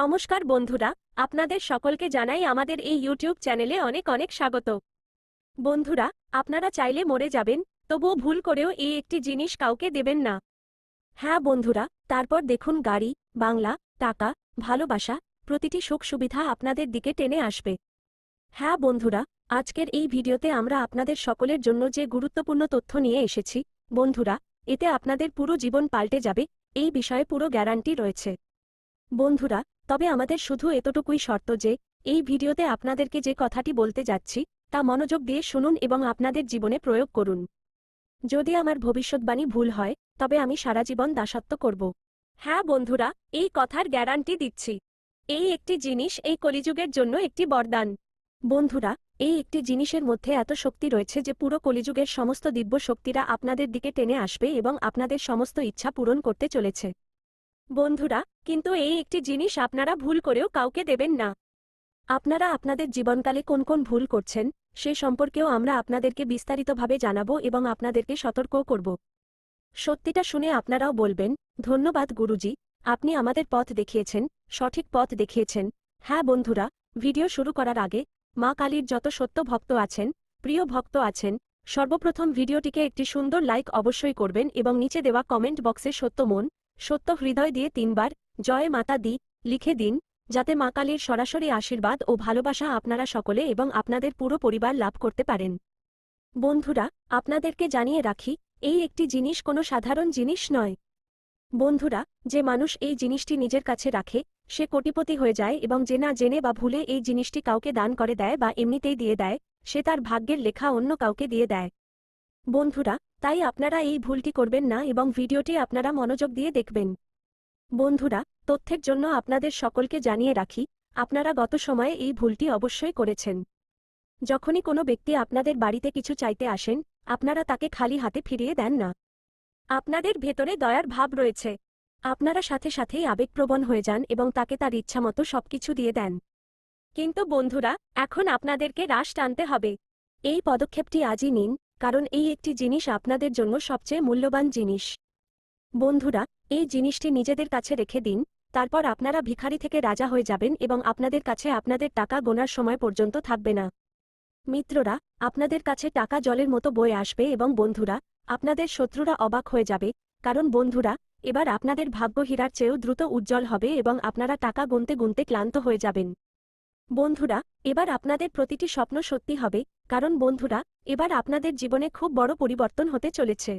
নমস্কার বন্ধুরা, আপনাদের সকলকে জানাই আমাদের এই ইউটিউব চ্যানেলে অনেক অনেক স্বাগত। বন্ধুরা, আপনারা চাইলে মরে যাবেন, তবুও ভুল করেও এই একটি জিনিস কাউকে দেবেন না। হ্যাঁ বন্ধুরা, তারপর দেখুন গাড়ি, বাংলা, টাকা, ভালোবাসা, প্রতিটি সুখ সুবিধা আপনাদের দিকে টেনে আসবে। হ্যাঁ বন্ধুরা, আজকের এই ভিডিওতে আমরা আপনাদের সকলের জন্য যে গুরুত্বপূর্ণ তথ্য নিয়ে এসেছি, বন্ধুরা, এতে আপনাদের পুরো জীবন পাল্টে যাবে, এই বিষয়ে পুরো গ্যারান্টি রয়েছে। বন্ধুরা তবে আমাদের শুধু এতটুকুই শর্ত যে, এই ভিডিওতে আপনাদেরকে যে কথাটি বলতে যাচ্ছি, তা মনোযোগ দিয়ে শুনুন এবং আপনাদের জীবনে প্রয়োগ করুন। যদি আমার ভবিষ্যৎবাণী ভুল হয়, তবে আমি সারা জীবন দাসত্ব করব। হ্যাঁ বন্ধুরা, এই কথার গ্যারান্টি দিচ্ছি। এই একটি জিনিস এই কলিযুগের জন্য একটি বরদান। বন্ধুরা, এই একটি জিনিসের মধ্যে এত শক্তি রয়েছে যে পুরো কলিযুগের সমস্ত দিব্য শক্তিরা আপনাদের দিকে টেনে আসবে এবং আপনাদের সমস্ত ইচ্ছা পূরণ করতে চলেছে। বন্ধুরা, কিন্তু এই একটি জিনিস আপনারা ভুল করেও কাউকে দেবেন না। আপনারা আপনাদের জীবনকালে কোন কোন ভুল করছেন, সে সম্পর্কেও আমরা আপনাদেরকে বিস্তারিতভাবে জানাব এবং আপনাদেরকে সতর্ক করব। সত্যিটা শুনে আপনারাও বলবেন, ধন্যবাদ গুরুজি, আপনি আমাদের পথ দেখিয়েছেন, সঠিক পথ দেখিয়েছেন। হ্যাঁ বন্ধুরা, ভিডিও শুরু করার আগে, মা কালীর যত সত্য ভক্ত আছেন, প্রিয় ভক্ত আছেন, সর্বপ্রথম ভিডিওটিকে একটি সুন্দর লাইক অবশ্যই করবেন এবং নিচে দেওয়া কমেন্ট বক্সে সত্য মন সত্য হৃদয় দিয়ে তিনবার, জয় মাতা দি, লিখে দিন, যাতে মা কালীর সরাসরি আশীর্বাদ ও ভালোবাসা আপনারা সকলে এবং আপনাদের পুরো পরিবার লাভ করতে পারেন। বন্ধুরা, আপনাদেরকে জানিয়ে রাখি, এই একটি জিনিস কোনো সাধারণ জিনিস নয়। বন্ধুরা, যে মানুষ এই জিনিসটি নিজের কাছে রাখে, সে কোটিপতি হয়ে যায় এবং যে না জেনে বা ভুলে এই জিনিসটি কাউকে দান করে দেয় বা এমনিতেই দিয়ে দেয়, সে তার ভাগ্যের লেখা অন্য কাউকে দিয়ে দেয়। বন্ধুরা, তাই আপনারা এই ভুলটি করবেন না এবং ভিডিওটি আপনারা মনোযোগ দিয়ে দেখবেন। বন্ধুরা, তথ্যের জন্য আপনাদের সকলকে জানিয়ে রাখি, আপনারা গত সময়ে এই ভুলটি অবশ্যই করেছেন। যখনই কোনো ব্যক্তি আপনাদের বাড়িতে কিছু চাইতে আসেন, আপনারা তাকে খালি হাতে ফিরিয়ে দেন না। আপনাদের ভেতরে দয়ার ভাব রয়েছে। আপনারা সাথে সাথেই আবেগপ্রবণ হয়ে যান এবং তাকে তার ইচ্ছামতো সবকিছু দিয়ে দেন। কিন্তু বন্ধুরা, এখন আপনাদেরকে রাশ টানতে হবে। এই পদক্ষেপটি আজই নিন কারণ এই একটি জিনিস আপনাদের জন্য সবচেয়ে মূল্যবান জিনিস। বন্ধুরা, এই জিনিসটি নিজেদের কাছে রেখে দিন, তারপর আপনারা ভিখারি থেকে রাজা হয়ে যাবেন এবং আপনাদের কাছে আপনাদের টাকা গোনার সময় পর্যন্ত থাকবে না। মিত্ররা, আপনাদের কাছে টাকা জলের মতো বয়ে আসবে এবং বন্ধুরা, আপনাদের শত্রুরা অবাক হয়ে যাবে, কারণ বন্ধুরা, এবার আপনাদের ভাগ্য হীরার চেয়েও দ্রুত উজ্জ্বল হবে এবং আপনারা টাকা গুনতে গুনতে ক্লান্ত হয়ে যাবেন। বন্ধুরা, এবার আপনাদের প্রতিটি স্বপ্ন সত্যি হবে কারণ বন্ধুরা, এবার আপনাদের জীবনে খুব বড় পরিবর্তন হতে চলেছে।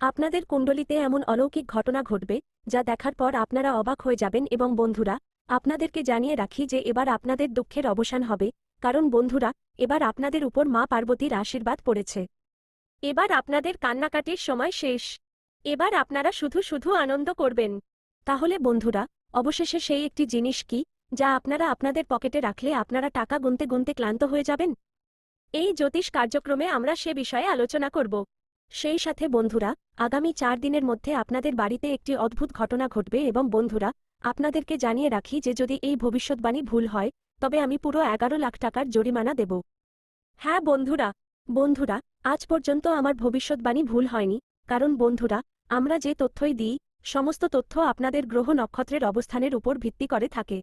আপনাদের কুণ্ডলিতে এমন অলৌকিক ঘটনা ঘটবে, যা দেখার পর আপনারা অবাক হয়ে যাবেন এবং বন্ধুরা, আপনাদেরকে জানিয়ে রাখি যে এবার আপনাদের দুঃখের অবসান হবে, কারণ বন্ধুরা, এবার আপনাদের উপর মা পার্বতীর আশীর্বাদ পড়েছে। এবার আপনাদের কান্নাকাটির সময় শেষ। এবার আপনারা শুধু শুধু আনন্দ করবেন। তাহলে বন্ধুরা, অবশেষে সেই একটি জিনিস কি, যা আপনারা আপনাদের পকেটে রাখলে আপনারা টাকা গুনতে গুনতে ক্লান্ত হয়ে যাবেন? এই জ্যোতিষ কার্যক্রমে আমরা সে বিষয়ে আলোচনা করব। সেই সাথে বন্ধুরা, আগামী চার দিনের মধ্যে আপনাদের বাড়িতে একটি অদ্ভুত ঘটনা ঘটবে এবং বন্ধুরা, আপনাদেরকে জানিয়ে রাখি যে যদি এই ভবিষ্যৎবাণী ভুল হয়, তবে আমি পুরো এগারো লাখ টাকার জরিমানা দেব। হ্যাঁ বন্ধুরা বন্ধুরা, আজ পর্যন্ত আমার ভবিষ্যৎবাণী ভুল হয়নি। কারণ বন্ধুরা, আমরা যে তথ্যই দিই, সমস্ত তথ্য আপনাদের গ্রহ নক্ষত্রের অবস্থানের উপর ভিত্তি করে থাকে।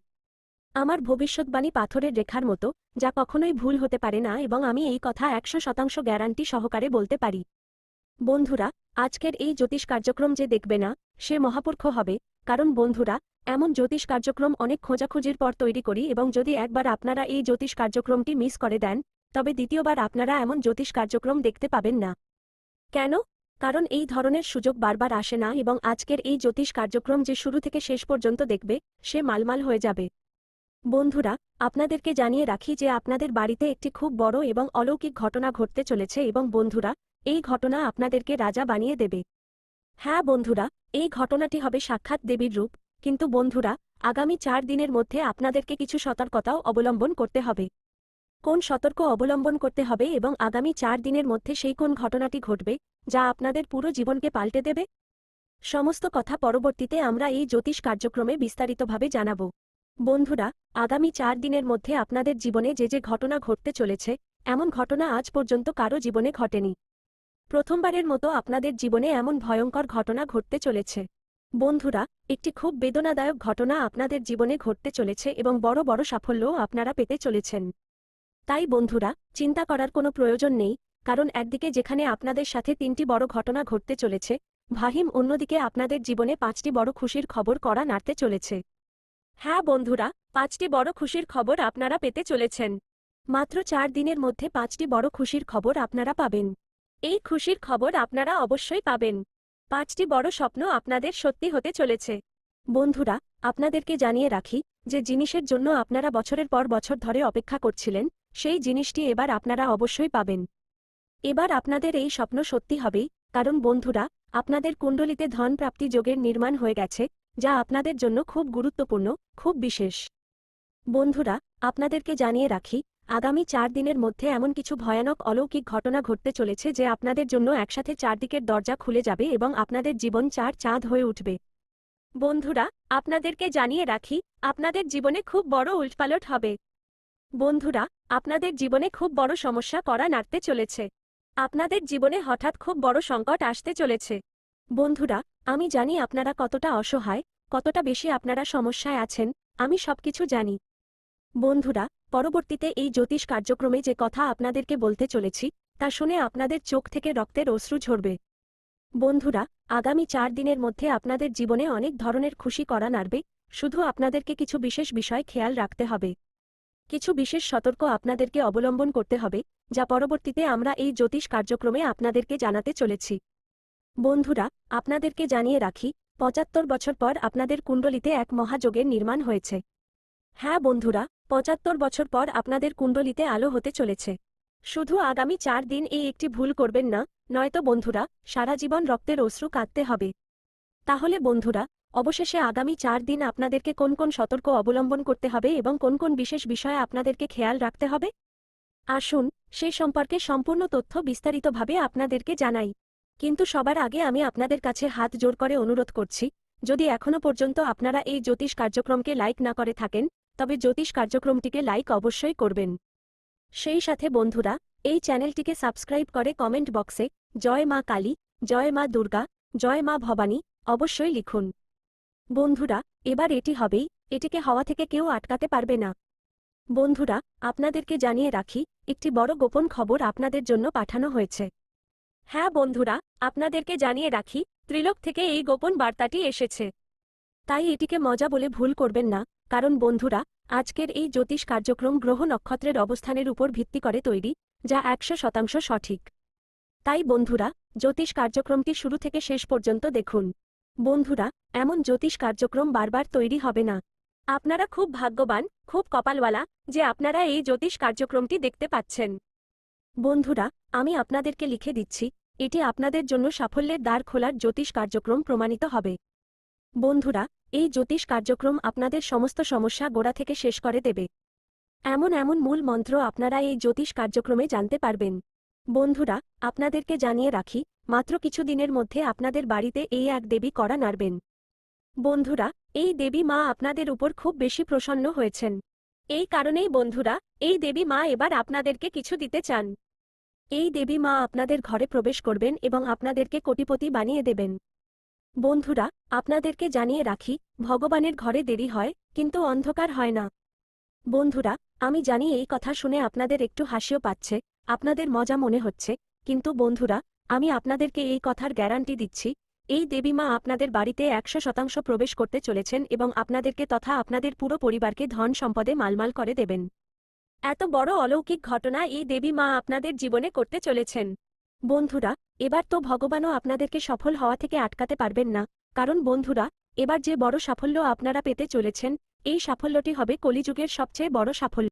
আমার ভবিষ্যৎবাণী পাথরের রেখার মতো, যা কখনোই ভুল হতে পারে না এবং আমি এই কথা একশো শতাংশ গ্যারান্টি সহকারে বলতে পারি। বন্ধুরা, আজকের এই জ্যোতিষ কার্যক্রম যে দেখবে না, সে মহাপুরুষ হবে, কারণ বন্ধুরা, এমন জ্যোতিষ কার্যক্রম অনেক খোঁজাখুঁজির পর তৈরি করি এবং যদি একবার আপনারা এই জ্যোতিষ কার্যক্রমটি মিস করে দেন, তবে দ্বিতীয়বার আপনারা এমন জ্যোতিষ কার্যক্রম দেখতে পাবেন না। কেন? কারণ এই ধরনের সুযোগ বারবার আসে না এবং আজকের এই জ্যোতিষ কার্যক্রম যে শুরু থেকে শেষ পর্যন্ত দেখবে, সে মালমাল হয়ে যাবে। বন্ধুরা, আপনাদেরকে জানিয়ে রাখি যে আপনাদের বাড়িতে একটি খুব বড় এবং অলৌকিক ঘটনা ঘটতে চলেছে এবং বন্ধুরা, এই ঘটনা আপনাদেরকে রাজা বানিয়ে দেবে। হ্যাঁ বন্ধুরা, এই ঘটনাটি হবে সাক্ষাৎ দেবীর রূপ, কিন্তু বন্ধুরা, আগামী চার দিনের মধ্যে আপনাদেরকে কিছু সতর্কতাও অবলম্বন করতে হবে। কোন সতর্ক অবলম্বন করতে হবে এবং আগামী চার দিনের মধ্যে সেই কোন ঘটনাটি ঘটবে, যা আপনাদের পুরো জীবনকে পাল্টে দেবে? সমস্ত কথা পরবর্তীতে আমরা এই জ্যোতিষ কার্যক্রমে বিস্তারিতভাবে জানাব। বন্ধুরা, আগামী চার দিনের মধ্যে আপনাদের জীবনে যে যে ঘটনা ঘটতে চলেছে, এমন ঘটনা আজ পর্যন্ত কারও জীবনে ঘটেনি। প্রথমবারের মতো আপনাদের জীবনে এমন ভয়ঙ্কর ঘটনা ঘটতে চলেছে। বন্ধুরা, একটি খুব বেদনাদায়ক ঘটনা আপনাদের জীবনে ঘটতে চলেছে এবং বড় বড় সাফল্যও আপনারা পেতে চলেছেন। তাই বন্ধুরা, চিন্তা করার কোনো প্রয়োজন নেই, কারণ একদিকে যেখানে আপনাদের সাথে তিনটি বড় ঘটনা ঘটতে চলেছে, ভাহিম অন্যদিকে আপনাদের জীবনে পাঁচটি বড় খুশির খবর করা নাড়তে চলেছে। হ্যাঁ বন্ধুরা, পাঁচটি বড় খুশির খবর আপনারা পেতে চলেছেন। মাত্র চার দিনের মধ্যে পাঁচটি বড় খুশির খবর আপনারা পাবেন। এই খুশির খবর আপনারা অবশ্যই পাবেন। পাঁচটি বড় স্বপ্ন আপনাদের সত্যি হতে চলেছে। বন্ধুরা, আপনাদেরকে জানিয়ে রাখি যে জিনিসের জন্য আপনারা বছরের পর বছর ধরে অপেক্ষা করছিলেন, সেই জিনিসটি এবার আপনারা অবশ্যই পাবেন। এবার আপনাদের এই স্বপ্ন সত্যি হবেই কারণ বন্ধুরা, আপনাদের কুণ্ডলিতে ধন প্রাপ্তি যোগের নির্মাণ হয়ে গেছে যা আপনাদের জন্য খুব গুরুত্বপূর্ণ, খুব বিশেষ। বন্ধুরা, আপনাদেরকে জানিয়ে রাখি, আগামী চার দিনের মধ্যে এমন কিছু ভয়ানক অলৌকিক ঘটনা ঘটতে চলেছে যে আপনাদের জন্য একসাথে চারদিকের দরজা খুলে যাবে এবং আপনাদের জীবন চার চাঁদ হয়ে উঠবে। বন্ধুরা, আপনাদেরকে জানিয়ে রাখি, আপনাদের জীবনে খুব বড় উল্টপালট হবে। বন্ধুরা, আপনাদের জীবনে খুব বড় সমস্যা করা নাড়তে চলেছে। আপনাদের জীবনে হঠাৎ খুব বড় সংকট আসতে চলেছে। বন্ধুরা, আমি জানি আপনারা কতটা অসহায়, কতটা বেশি আপনারা সমস্যায় আছেন, আমি সবকিছু জানি। বন্ধুরা, পরবর্তীতে এই জ্যোতিষ কার্যক্রমে যে কথা আপনাদেরকে বলতে চলেছি, তা শুনে আপনাদের চোখ থেকে রক্তের অশ্রু ঝরবে। বন্ধুরা, আগামী চার দিনের মধ্যে আপনাদের জীবনে অনেক ধরনের খুশি করা নাড়বে, শুধু আপনাদেরকে কিছু বিশেষ বিষয় খেয়াল রাখতে হবে। কিছু বিশেষ সতর্ক আপনাদেরকে অবলম্বন করতে হবে, যা পরবর্তীতে আমরা এই জ্যোতিষ কার্যক্রমে আপনাদেরকে জানাতে চলেছি। বন্ধুরা, আপনাদেরকে জানিয়ে রাখি, পঁচাত্তর বছর পর আপনাদের কুণ্ডলিতে এক মহাযোগের নির্মাণ হয়েছে। হ্যাঁ বন্ধুরা, পঁচাত্তর বছর পর আপনাদের কুণ্ডলিতে আলো হতে চলেছে। শুধু আগামী চার দিন এই একটি ভুল করবেন না, নয়তো বন্ধুরা, সারা জীবন রক্তের অশ্রু কাঁদতে হবে। তাহলে বন্ধুরা, অবশেষে আগামী চার দিন আপনাদেরকে কোন কোন সতর্ক অবলম্বন করতে হবে এবং কোন কোন বিশেষ বিষয়ে আপনাদেরকে খেয়াল রাখতে হবে? আসুন, সে সম্পর্কে সম্পূর্ণ তথ্য বিস্তারিতভাবে আপনাদেরকে জানাই। কিন্তু সবার আগে আমি আপনাদের কাছে হাত জোর করে অনুরোধ করছি, যদি এখনও পর্যন্ত আপনারা এই জ্যোতিষ কার্যক্রমকে লাইক না করে থাকেন, তবে জ্যোতিষ কার্যক্রমটিকে লাইক অবশ্যই করবেন। সেই সাথে বন্ধুরা, এই চ্যানেলটিকে সাবস্ক্রাইব করে কমেন্ট বক্সে, জয় মা কালী, জয় মা দুর্গা, জয় মা ভবানী, অবশ্যই লিখুন। বন্ধুরা, এবার এটি হবেই, এটিকে হওয়া থেকে কেউ আটকাতে পারবে না। বন্ধুরা, আপনাদেরকে জানিয়ে রাখি, একটি বড় গোপন খবর আপনাদের জন্য পাঠানো হয়েছে। হ্যাঁ বন্ধুরা আপনাদেরকে জানিয়ে রাখি, ত্রিলোক থেকে এই গোপন বার্তাটি এসেছে। তাই এটিকে মজা বলে ভুল করবেন না, কারণ বন্ধুরা, আজকের এই জ্যোতিষ কার্যক্রম গ্রহ নক্ষত্রের অবস্থানের উপর ভিত্তি করে তৈরি, যা একশো শতাংশ সঠিক। তাই বন্ধুরা, জ্যোতিষ কার্যক্রমটি শুরু থেকে শেষ পর্যন্ত দেখুন। বন্ধুরা, এমন জ্যোতিষ কার্যক্রম বারবার তৈরি হবে না। আপনারা খুব ভাগ্যবান, খুব কপালওয়ালা, যে আপনারা এই জ্যোতিষ কার্যক্রমটি দেখতে পাচ্ছেন। বন্ধুরা, আমি আপনাদেরকে লিখে দিচ্ছি এটি আপনাদের জন্য সাফল্যের দ্বার খোলার জ্যোতিষ কার্যক্রম প্রমাণিত হবে। বন্ধুরা, এই জ্যোতিষ কার্যক্রম আপনাদের সমস্ত সমস্যা গোড়া থেকে শেষ করে দেবে। এমন এমন মূল মন্ত্র আপনারা এই জ্যোতিষ কার্যক্রমে জানতে পারবেন। বন্ধুরা, আপনাদেরকে জানিয়ে রাখি, মাত্র কিছু দিনের মধ্যে আপনাদের বাড়িতে এই এক দেবী করা নাড়বেন। বন্ধুরা, এই দেবী মা আপনাদের উপর খুব বেশি প্রসন্ন হয়েছেন। এই কারণেই বন্ধুরা, এই দেবী মা এবার আপনাদেরকে কিছু দিতে চান। এই দেবী মা আপনাদের ঘরে প্রবেশ করবেন এবং আপনাদেরকে কোটিপতি বানিয়ে দেবেন। বন্ধুরা, আপনাদেরকে জানিয়ে রাখি, ভগবানের ঘরে দেরি হয়, কিন্তু অন্ধকার হয় না। বন্ধুরা, আমি জানি এই কথা শুনে আপনাদের একটু হাসিও পাচ্ছে, আপনাদের মজা মনে হচ্ছে, কিন্তু বন্ধুরা, আমি আপনাদেরকে এই কথার গ্যারান্টি দিচ্ছি, এই দেবী মা আপনাদের বাড়িতে একশো শতাংশ প্রবেশ করতে চলেছেন এবং আপনাদেরকে তথা আপনাদের পুরো পরিবারকে ধন সম্পদে মালমাল করে দেবেন। এত বড় অলৌকিক ঘটনা এই দেবী মা আপনাদের জীবনে করতে চলেছেন। বন্ধুরা, এবার তো ভগবানও আপনাদেরকে সফল হওয়া থেকে আটকাতে পারবেন না। কারণ বন্ধুরা, এবার যে বড় সাফল্য আপনারা পেতে চলেছেন, এই সাফল্যটি হবে কলিযুগের সবচেয়ে বড় সাফল্য।